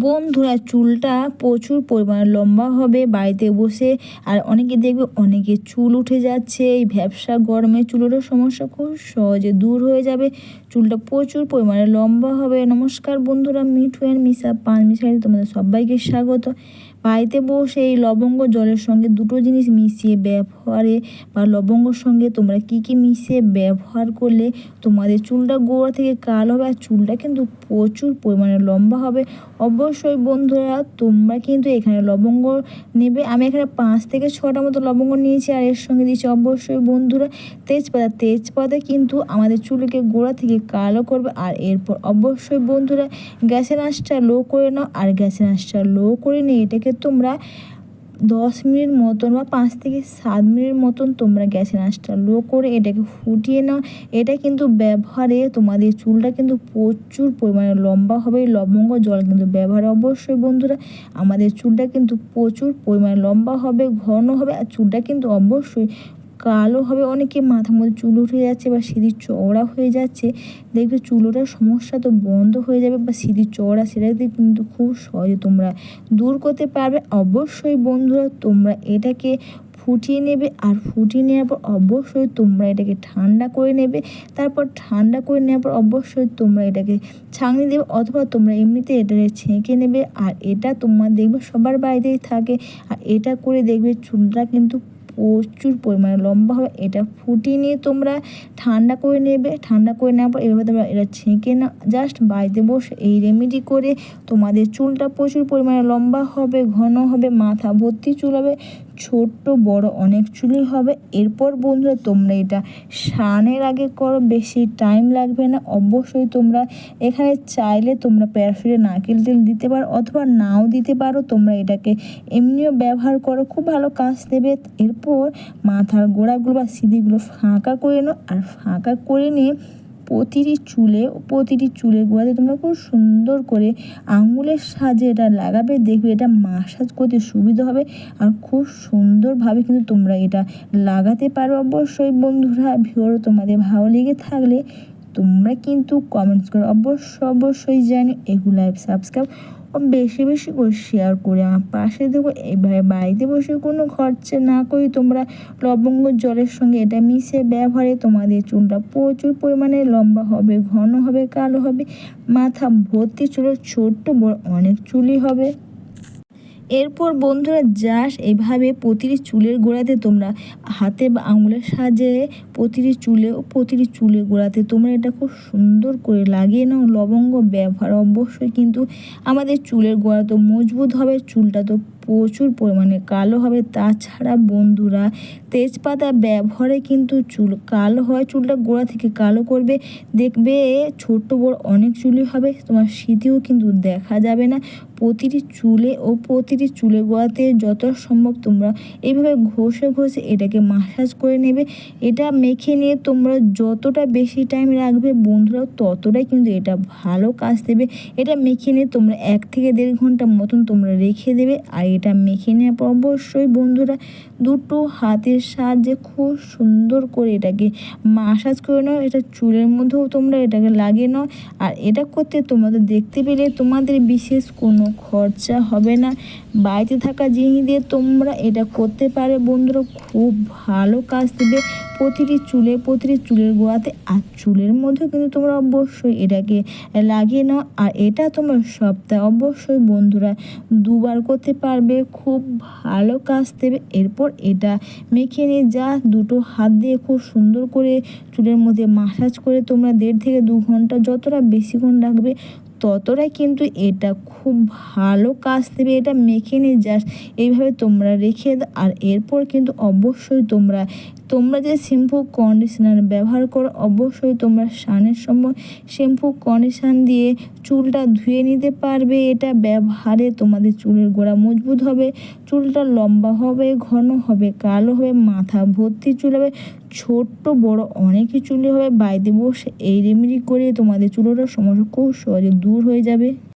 বন্ধুরা, চুলটা প্রচুর পরিমাণে লম্বা হবে, বাড়িতে বসে। আর অনেকে দেখবে অনেকে চুল উঠে যাচ্ছে, এই ভ্যাবসা গরমে চুলেরও সমস্যা খুব সহজে দূর হয়ে যাবে। চুলটা প্রচুর পরিমাণে লম্বা হবে। নমস্কার বন্ধুরা, মিঠু অ্যান্ড মিশা পান মিশাই তোমাদের সবাইকে স্বাগত। বাড়িতে বসে এই লবঙ্গ জলের সঙ্গে দুটো জিনিস মিশিয়ে ব্যবহারে বা লবঙ্গর সঙ্গে তোমরা কি কি মিশিয়ে ব্যবহার করলে তোমাদের চুলটা গোড়া থেকে কাল হবে আর চুলটা কিন্তু প্রচুর পরিমাণে লম্বা হবে। অবশ্যই বন্ধুরা, তোমরা কিন্তু এখানে লবঙ্গ নেবে। আমি এখানে পাঁচ থেকে ছটা মতো লবঙ্গ নিয়েছি আর এর সঙ্গে দিয়েছি অবশ্যই বন্ধুরা তেজপাতা। তেজপাতা কিন্তু আমাদের চুলকে গোড়া থেকে কালো করবে আর এরপর অবশ্যই বন্ধুরা গ্যাসের আঁচটা লো করে নাও। আর গ্যাসের আঁচটা লো করে নিয়ে এটাকে তোমরা দশ মিনিট মতন বা পাঁচ থেকে সাত মিনিট মতন তোমরা গ্যাসের আঁচটা লো করে এটাকে ফুটিয়ে নাও। এটা কিন্তু ব্যবহারে তোমাদের চুলটা কিন্তু প্রচুর পরিমাণে লম্বা হবে, লবঙ্গ জল কিন্তু ব্যবহারে অবশ্যই বন্ধুরা। আমাদের চুলটা কিন্তু প্রচুর পরিমাণে লম্বা হবে, ঘন হবে, আর চুলটা কিন্তু অবশ্যই কালো হবে, অনেকে মাথার মধ্যে চুল উঠে যাচ্ছে বা সিঁড়ি চওড়া হয়ে যাচ্ছে। দেখবে চুলোটার সমস্যা তো বন্ধ হয়ে যাবে বা সিঁড়ি চওড়া সেটাতে কিন্তু খুব সহজে। তোমরা দূর করতে পারবে। অবশ্যই বন্ধুরা, তোমরা এটাকে ফুটিয়ে নেবে আর ফুটিয়ে নেওয়ার পর অবশ্যই তোমরা এটাকে ঠান্ডা করে নেবে। তারপর ঠান্ডা করে নেওয়ার পর অবশ্যই তোমরা এটাকে ছাঁকনি দেবে অথবা তোমরা এমনিতে এটাকে ছেঁকে নেবে। আর এটা তোমার দেখবে সবার বাড়িতেই থাকে। আর এটা করে দেখবে চুলটা কিন্তু প্রচুর পরিমাণে লম্বা হবে, এটা ফুটিয়ে নিয়ে তোমরা ঠান্ডা করে নেবে। ঠান্ডা করে নেওয়ার পর এভাবে তোমরা এটা ছেঁকে না জাস্ট বাড়িতে বসে এই রেমেডি করে তোমাদের চুলটা প্রচুর পরিমাণে লম্বা হবে, ঘন হবে, মাথা ভর্তি চুল হবে। ছোট্ট, বড় অনেক চুলই হবে। এরপর বন্ধুরা, তোমরা এটা সানের আগে করো, বেশি টাইম লাগবে না। অবশ্যই তোমরা এখানে চাইলে তোমরা প্যারাশুটে নারকেল তেল দিতে পারো অথবা নাও দিতে পারো। তোমরা এটাকে এমনিও ব্যবহার করো, খুব ভালো কাজ দেবে। এরপর মাথার গোড়াগুলো বা সিঁড়িগুলো ফাঁকা করে নাও। আর ফাঁকা করে নিয়ে প্রতিটি চুলে, প্রতিটি চুলের গোড়াতে তোমরা খুব সুন্দর করে আঙুলের সাজে এটা লাগাবে, দেখবে এটা মাসাজ করতে সুবিধা হবে আর খুব সুন্দরভাবে কিন্তু তোমরা এটা লাগাতে পারো। অবশ্যই বন্ধুরা ভিওর তোমাদের ভালো লেগে থাকলে তোমরা কিন্তু কমেন্টস করে অবশ্য, অবশ্যই জানি এগুলো সাবস্ক্রাইব বেশি বেশি করে শেয়ার করে আমার পাশে দেবো এবারে বাড়িতে বসে কোনো খরচা না করি তোমরা লবঙ্গ জলের সঙ্গে এটা মিশে ব্যবহারে তোমাদের চুলটা প্রচুর পরিমাণে লম্বা হবে, ঘন হবে, কালো হবে, মাথা ভর্তি চুলের ছোট্ট বড় অনেক চুলই হবে। এরপর বন্ধুরা যাস এভাবে প্রতিটি চুলের গোড়াতে তোমরা হাতে বা আঙুলের সাহায্যে প্রতিটি চুলে ও প্রতিটি চুলের গোড়াতে তোমরা এটা খুব সুন্দর করে লাগিয়ে নাও। লবঙ্গ ব্যবহার অবশ্যই কিন্তু আমাদের চুলের গোড়া তো মজবুত হবে, চুলটা তো প্রচুর পরিমাণে কালো হবে। তাছাড়া বন্ধুরা তেজপাতা ব্যবহারে কিন্তু চুল কালো হয়, চুলটা গোড়া থেকে কালো করবে। দেখবে ছোট্ট বড় অনেক চুলই হবে, তোমার স্মৃতিও কিন্তু দেখা যাবে না। প্রতিটি চুলে ও প্রতিটি চুলে গোড়াতে যত সম্ভব তোমরা এইভাবে ঘষে ঘষে এটাকে মাসাজ করে নেবে। এটা মেখে নিয়ে তোমরা যতটা বেশি টাইম রাখবে বন্ধুরা ততটাই কিন্তু এটা ভালো কাজ দেবে। এটা মেখে নিয়ে তোমরা এক থেকে দেড় ঘণ্টা মতন তোমরা রেখে দেবে আর এটা মেখে নেওয়ার পর অবশ্যই বন্ধুরা দুটো হাতের সাহায্যে খুব সুন্দর করে এটাকে মাসাজ করে নাও। এটা চুলের মধ্যেও তোমরা এটাকে লাগিয়ে নাও। আর এটা করতে তোমাদের দেখতে পেলে তোমাদের বিশেষ কোনো খরচা হবে না। বাড়িতে থাকা জিনিস দিয়ে তোমরা এটা করতে পারে বন্ধুরা, খুব ভালো কাজ দেবে। প্রতিটি চুলে, প্রতিটি চুলের গোড়াতে আর চুলের মধ্যেও কিন্তু তোমরা অবশ্যই এটাকে লাগিয়ে নাও। আর এটা তোমরা সপ্তাহে অবশ্যই বন্ধুরা দুবার করতে পারবে। খুব ভালো কাজ দেবে। এরপর এটা মেখে নিয়ে যা, দুটো হাত দিয়ে খুব সুন্দর করে চুলের মধ্যে মাসাজ করে তোমরা দেড় থেকে দু ঘণ্টা যতটা বেশিক্ষণ রাখবে ততটাই কিন্তু এটা খুব ভালো কাজ দেবে, এটা মেখে নিয়ে জাস্ট এইভাবে তোমরা রেখে আর এরপর কিন্তু অবশ্যই তোমরা তোমরা যে শ্যাম্পু কন্ডিশনার ব্যবহার করো, অবশ্যই তোমরা স্নানের সময় শ্যাম্পু কন্ডিশনার দিয়ে চুলটা ধুয়ে নিতে পারবে। এটা ব্যবহারে তোমাদের চুলের গোড়া মজবুত হবে, চুলটা লম্বা হবে, ঘন হবে, কালো হবে, মাথা ভর্তি চুল হবে, ছোট্ট, বড় অনেকই চুলি হবে। বাইরে বসে এই রেমেডি করে তোমাদের চুলোটার সমস্যা খুব সহজে দূর হয়ে যাবে।